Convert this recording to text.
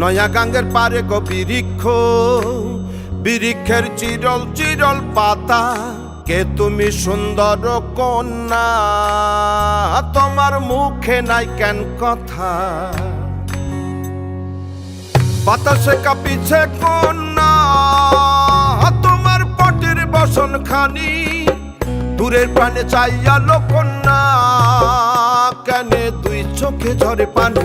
নয়া গাঙ্গের পারে গো বিরিক্ষ বিরিক্ষের চিরল চিরল পাতা, কে তুমি সুন্দর কন্যা? তোমার মুখে নাই কেন কথা? বাতাসে কাঁপিছে কন্যা, তোমার পটির বসন খানি দূরের প্রাণে চাইয়া কন্যা, কেনে দুই চোখে ঝরে পানি?